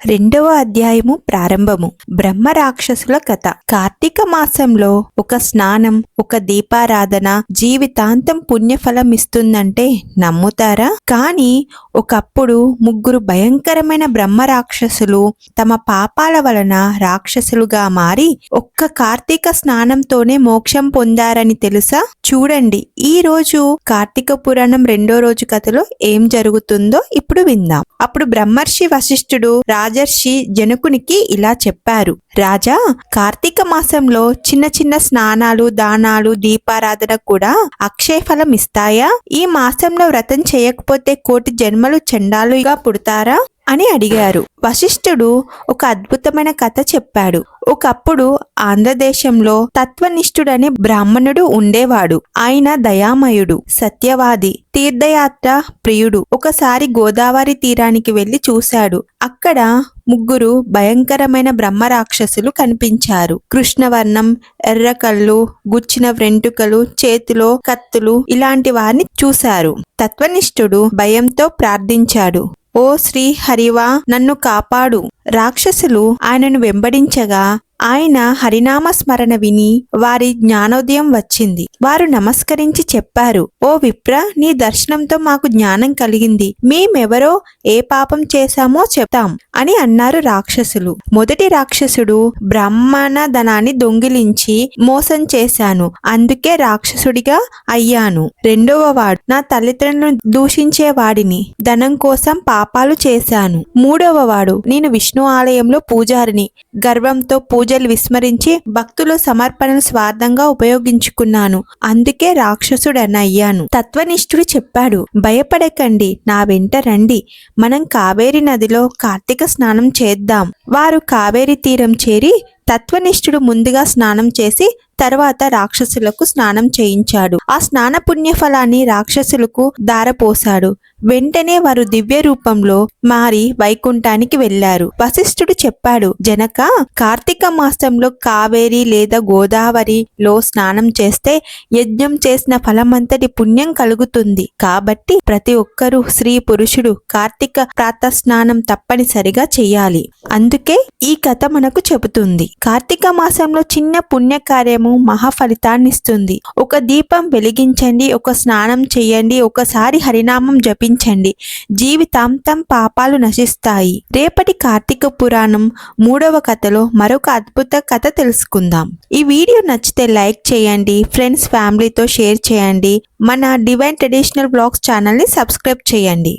రెండవ అధ్యాయము ప్రారంభము. బ్రహ్మ రాక్షసుల కథ. కార్తీక మాసంలో ఒక స్నానం ఒక దీపారాధన జీవితాంతం పుణ్యఫలం ఇస్తుందంటే నమ్ముతారా? కానీ ఒకప్పుడు ముగ్గురు భయంకరమైన బ్రహ్మ రాక్షసులు తమ పాపాల వలన రాక్షసులుగా మారి ఒక్క కార్తీక స్నానంతోనే మోక్షం పొందారని తెలుసా? చూడండి ఈ రోజు కార్తీక పురాణం రెండో రోజు కథలో ఏం జరుగుతుందో ఇప్పుడు విందాం. అప్పుడు బ్రహ్మర్షి వశిష్ఠుడు రాజర్షి జనకునికి ఇలా చెప్పారు. రాజా కార్తీక మాసంలో చిన్న చిన్న స్నానాలు దానాలు దీపారాధన కూడా అక్షయఫలం ఇస్తాయా? ఈ మాసంలో వ్రతం చేయకపోతే కోటి జన్మలు చండాలుగా పుడతారా? అని అడిగారు. వశిష్ఠుడు ఒక అద్భుతమైన కథ చెప్పాడు. ఒకప్పుడు ఆంధ్రదేశంలో తత్వనిష్ఠుడనే బ్రాహ్మణుడు ఉండేవాడు. ఆయన దయామయుడు సత్యవాది తీర్థయాత్ర ప్రియుడు. ఒకసారి గోదావరి తీరానికి వెళ్ళి చూశాడు. అక్కడ ముగ్గురు భయంకరమైన బ్రహ్మ రాక్షసులు కనిపించారు. కృష్ణవర్ణం ఎర్రకళ్ళు గుచ్చిన వెంట్రుకలు చేతిలో కత్తులు ఇలాంటి వారిని చూశారు. తత్వనిష్ఠుడు భయంతో ప్రార్థించాడు. ఓ శ్రీ హరివా నన్ను కాపాడు. రాక్షసులు ఆయనను వెంబడించగా ఆయన హరినామ స్మరణ విని వారి జ్ఞానోదయం వచ్చింది. వారు నమస్కరించి చెప్పారు ఓ విప్ర నీ దర్శనంతో మాకు జ్ఞానం కలిగింది. మేమెవరో ఏ పాపం చేశామో చెప్తాం అని అన్నారు రాక్షసులు. మొదటి రాక్షసుడు బ్రాహ్మణ ధనాన్ని దొంగిలించి మోసం చేశాను. అందుకే రాక్షసుడిగా అయ్యాను. రెండవ వాడు నా తల్లిదండ్రులను దూషించే వాడిని. ధనం కోసం పాపాలు చేశాను. మూడవ వాడు నేను విష్ణు ఆలయంలో పూజారిని. గర్వంతో పూజ పూజలు విస్మరించి భక్తుల సమర్పణలు స్వార్థంగా ఉపయోగించుకున్నాను. అందుకే రాక్షసుడనయ్యాను. తత్వనిష్ఠుడు చెప్పాడు భయపడకండి నా వెంట రండి. మనం కావేరి నదిలో కార్తీక స్నానం చేద్దాం. వారు కావేరి తీరం చేరి తత్వనిష్ఠుడు ముందుగా స్నానం చేసి తర్వాత రాక్షసులకు స్నానం చేయించాడు. ఆ స్నాన పుణ్య ఫలాన్ని రాక్షసులకు దారపోశాడు వెంటనే వారు దివ్య రూపంలో మారి వైకుంఠానికి వెళ్ళారు వశిష్ఠుడు చెప్పాడు జనక కార్తీక మాసంలో కావేరి లేదా గోదావరిలో స్నానం చేస్తే యజ్ఞం చేసిన ఫలమంతటి పుణ్యం కలుగుతుంది. కాబట్టి ప్రతి ఒక్కరూ స్త్రీ పురుషుడు కార్తీక ప్రాత స్నానం తప్పనిసరిగా చేయాలి. అందుకే ఈ కథ మనకు చెబుతుంది. కార్తీక మాసంలో చిన్న పుణ్యకార్యము కార్యము మహాఫలితాన్నిస్తుంది. ఒక దీపం వెలిగించండి ఒక స్నానం చేయండి ఒకసారి హరినామం జపించండి. జీవితాంతం పాపాలు నశిస్తాయి. రేపటి కార్తీక పురాణం మూడవ కథలో మరొక అద్భుత కథ తెలుసుకుందాం. ఈ వీడియో నచ్చితే లైక్ చేయండి ఫ్రెండ్స్ ఫ్యామిలీతో షేర్ చేయండి మన డివైన్ ట్రెడిషనల్ బ్లాగ్స్ ఛానల్ని సబ్స్క్రైబ్ చేయండి.